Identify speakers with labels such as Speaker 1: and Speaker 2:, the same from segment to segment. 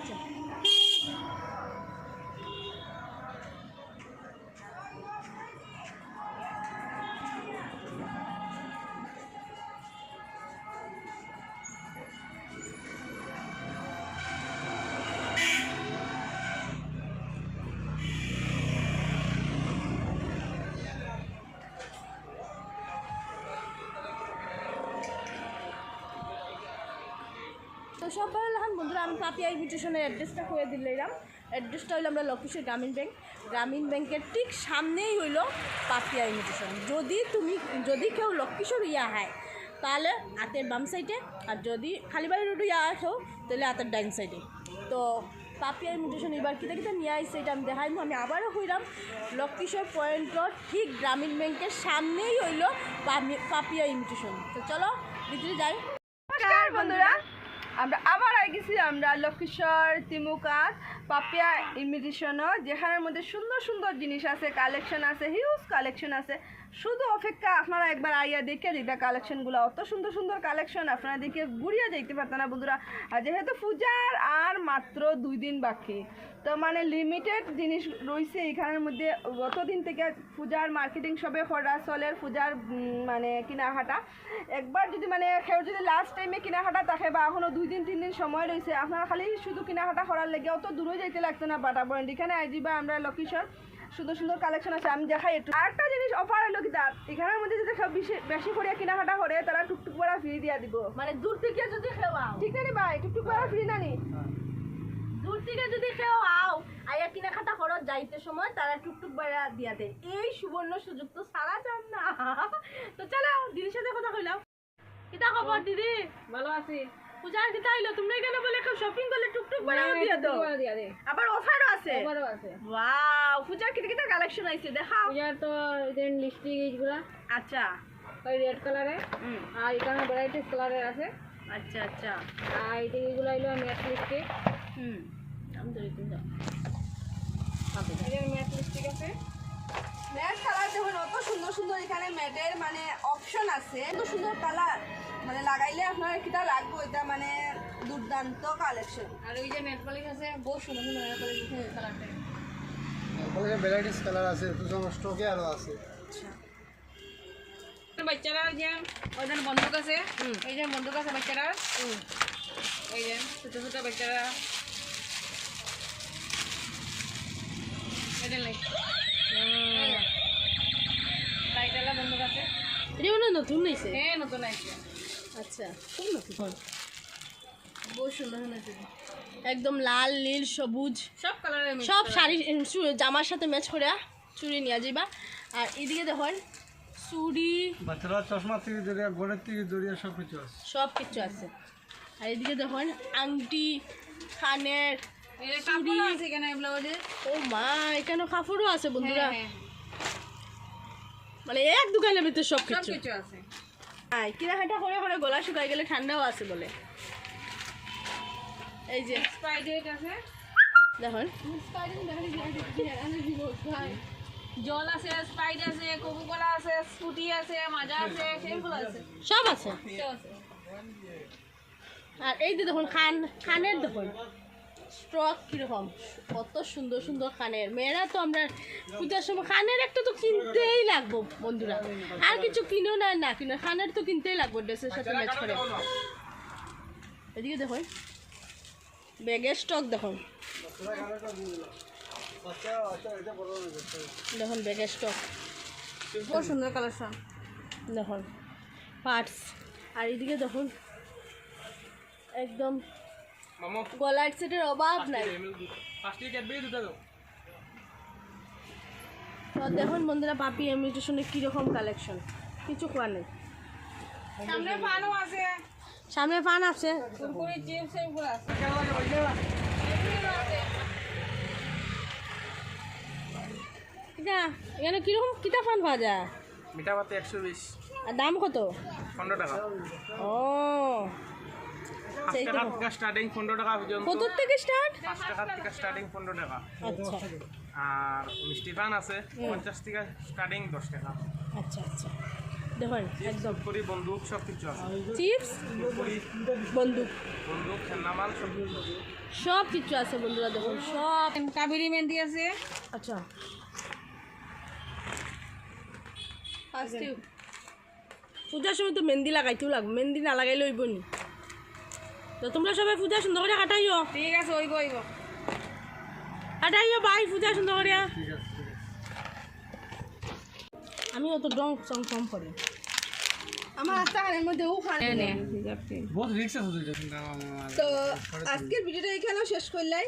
Speaker 1: আচ্ছা তো সব ভালো লাগান বন্ধুরা, আমি পাপিয়া ইনভিটেশনের অ্যাড্রেসটা করে দিলাম অ্যাড্রেসটা হইল আমরা লক্ষ্মীশ্বর গ্রামীণ ব্যাংক গ্রামীণ ব্যাংকের ঠিক সামনেই হইল পাপিয়া ইনভিটেশন যদি তুমি, যদি কেউ লক্ষ্মীশ্বর ইয়া হয়, তাহলে হাতের বাম সাইডে আর যদি খালিবাড়ি রোড ইয়া আসো তাহলে হাতের ডাইন সাইডে তো পাপিয়া ইনভিটেশন এবার কিতা কিতা নিয়ে আসছে এটা আমি দেখাইমু। আমি আবারও কইলাম লক্ষ্মীশ্বর পয়েন্টর ঠিক গ্রামীণ ব্যাংকের সামনেই হইল পাপিয়া ইনভিটেশন তো চলো, ভিতরে যাই।
Speaker 2: বন্ধুরা। আমরা আবার আই গেছি আমরা লক্ষ্মীশ্বর তিমুকাত পাপিয়া ইমিটেশনও, যেখানের মধ্যে সুন্দর সুন্দর জিনিস আছে কালেকশন আছে হিউজ কালেকশন আছে। শুধু অপেক্ষা, আপনারা একবার আইয়া দেখে দিতা কালেকশনগুলো অত সুন্দর সুন্দর কালেকশন আপনারা দেখে ঘুরিয়ে যাইতে পারতেন না বন্ধুরা। আর যেহেতু পূজার আর মাত্র দুই দিন বাকি, তো মানে লিমিটেড জিনিস রয়েছে এখানের মধ্যে। গত দিন থেকে পূজার মার্কেটিং সবে করা চলের পূজার মানে কেনাকাটা। একবার যদি মানে কেউ যদি লাস্ট টাইমে কেনাকাটা থাকে বা এখনও দুই দিন, তিন দিন সময় রয়েছে, আপনারা খালি শুধু কেনাকাটা করার লেগে অত দূরে যাইতে লাগতো না বাটা পয়েন্ট এখানে আইজিবা আমরা লোকেশন সুন্দর সুন্দর কালেকশন আছে আমি দেখাই একটু। আরেকটা জিনিস অফার হলো কি তার এখানের মধ্যে যদি সব বেশি বেশি করে কেনাকাটা করে তারা টুকটুক করে ফ্রি দিয়া দিব।
Speaker 1: মানে দূর থেকে যদি আও।
Speaker 2: ঠিক না ভাই টুকটুক করে ফ্রি না নি
Speaker 1: দূর থেকে যদি কেউ আও আয়া কিনাকাটা করো যাইতে সময় তারা টুকটুক বাইরা দিয়া দেয়। এই সুবর্ণ সুযোগ তো সারা যান না। তো চলো দিদির সাথে কথা কইলাম। কিতা খবর দিদি?
Speaker 3: ভালো আছি।
Speaker 1: পূজার কিতা আইলো তোমরা এখানে বলে কেউ শপিং করলে টুকটুক বাইরাও দিয়া দাও।
Speaker 3: দিয়া দে।
Speaker 2: আবার অফারও আছে?
Speaker 3: ওভারও আছে।
Speaker 2: ওয়াও পূজার কিটা কিটা কালেকশন আইছে দেখাও।
Speaker 3: পূজার তো লিপস্টিক এইগুলা।
Speaker 2: আচ্ছা।
Speaker 3: ওই রেড কালারে
Speaker 2: হুম।
Speaker 3: আর এখানে ভ্যারাইটিস কালারের আছে।
Speaker 2: আচ্ছা আচ্ছা।
Speaker 3: আর এইগুলো ম্যাট লিপস্টিক
Speaker 2: হুম
Speaker 1: ধরে
Speaker 3: ম্যাট লিপস্টিক আছে।
Speaker 2: ম্যাট কালার দেখুন অত সুন্দর সুন্দর এখানে ম্যাটের মানে অপশন আছে। এত সুন্দর কালার মানে লাগাইলে আপনার কিটা লাগবে এটা মানে দুর্দান্ত কালেকশন
Speaker 3: আর ওই যে ম্যাট পলিশ আছে বহু সুন্দর সুন্দর ম্যাট পলিশ কালারটা
Speaker 4: ওখানে ভ্যারাইটিস কালার আছে আমার স্টকে আরও আছে।
Speaker 3: বাচ্চারা যে ওদের বন্দুক আছে এই যে বন্দুক আছে বাচ্চারা। এই যে ছোট ছোট বাচ্চারা। এটা নাই লাইটালা বন্দুক আছে।
Speaker 1: এটা মানে নতুন নিছে
Speaker 3: হ্যাঁ নতুন আছে
Speaker 1: আচ্ছা খুব নতুন? বহু সুন্দর সুন্দর একদম লাল নীল সবুজ।
Speaker 3: সব কালারের
Speaker 1: সব শাড়ি জামার সাথে ম্যাচ করে চুড়ি নিয়ে যাইবা। আর এদিকে দেখুন চুড়ি
Speaker 4: বাচ্চারা চশমা থেকে জড়িয়ে থেকে জড়িয়ে সব কিছু আছে।
Speaker 1: সব কিছু আছে। আর এদিকে দেখুন আংটি খানের
Speaker 3: কেন
Speaker 1: ও মা এখানে কাপড়ও আছে বন্ধুরা।
Speaker 3: হ্যাঁ
Speaker 1: মানে এক দোকানের ভিতরে সব কিছু
Speaker 3: আছে।
Speaker 1: হ্যাঁ কিনাহাটা করে করে গলা শুকাই গেলে ঠান্ডাও আছে বলে। এই যে।
Speaker 3: স্পাইডেট আছে
Speaker 1: দেখুন।
Speaker 3: জল আছে স্প্রাইট আছে কোকো কোলা আছে স্কুটি আছে মাজা আছে সেগুলো আছে।
Speaker 1: সব আছে? আর এই যে দেখুন খান খানের দেখুন। স্ট্রক কীরকম? কত সুন্দর সুন্দর খানের। মেয়েরা তো আমরা পূজার সময় খানের একটা তো কিনতেই লাগবো বন্ধুরা। আর কিছু কিনো না না কিনো। খানের তো কিনতেই লাগবো ড্রেসের সাথে ম্যাচ করে। এদিকে দেখুন। ব্যাগের স্টক দেখুন। দেখুন ব্যাগের স্টক
Speaker 3: বহুত সুন্দর কালেকশন
Speaker 1: দেখুন পার্টস আর এদিকে দেখুন একদম গলার সেটের অভাব নাই। তো দেখুন বন্ধুরা পাপি ইমিটেশনে কীরকম কালেকশন কিছু খোয়া নেই।
Speaker 3: সামনে ফানও আছে।
Speaker 1: সামনে ফান আছে। এখানে কীরকম কিটা ফান পাওয়া যায়?
Speaker 5: মিঠা পাতে একশো বিশ।
Speaker 1: আর দাম কত?
Speaker 5: পনেরো টাকা।
Speaker 1: ও।
Speaker 5: টাকা স্টার্টিং পনেরো টাকা
Speaker 1: কত থেকে স্টার্ট
Speaker 5: পাঁচ টাকা থেকে স্টার্টিং পনেরো টাকা।
Speaker 1: আচ্ছা।
Speaker 5: আর মিষ্টি পান আছে পঞ্চাশ থেকে স্টার্টিং দশ টাকা।
Speaker 1: আচ্ছা আচ্ছা। দেখেন একদম।
Speaker 5: করি বন্দুক সব কিছু আছে।
Speaker 1: চিপস বন্দুক।
Speaker 5: বন্দুক খেলনামাল সব কিছু
Speaker 1: সব কিছু আছে বন্ধুরা দেখুন সব।
Speaker 3: কাবেরি মেহেন্দি আছে।
Speaker 1: আচ্ছা।
Speaker 2: ফার্স্ট
Speaker 1: পূজার সময় তো মেহেন্দি লাগাইতেও লাগবে মেহেন্দি না লাগাইলে হইব নি। তো তোমরা সবাই পূজা সুন্দর করে কাটাইও
Speaker 3: ঠিক আছে ওইব ওইব
Speaker 1: কাটাইও বাই পূজা সুন্দর করে আমি অত ডং সং কম করি।
Speaker 2: আমার মধ্যে ওখানে
Speaker 4: রিক্স আছে তো
Speaker 2: আজকের ভিডিওটা এখানেও শেষ করলাই।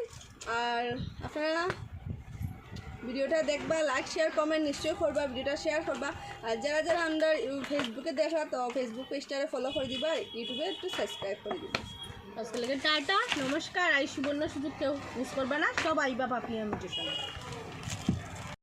Speaker 2: আর আপনারা ভিডিওটা দেখবা লাইক শেয়ার কমেন্ট নিশ্চয়ই করবা ভিডিওটা শেয়ার করবা। আর যারা যারা আমরা ফেসবুকে দেখা তো ফেসবুক পেজটারে ফলো করে দিবা ইউটিউবে একটু সাবস্ক্রাইব করে দিবা।
Speaker 1: আজকে টাটা নমস্কার আই সুবর্ণ সুযোগ কেউ মিস করবে না সব আইবা পাপিয়া মিউটেশন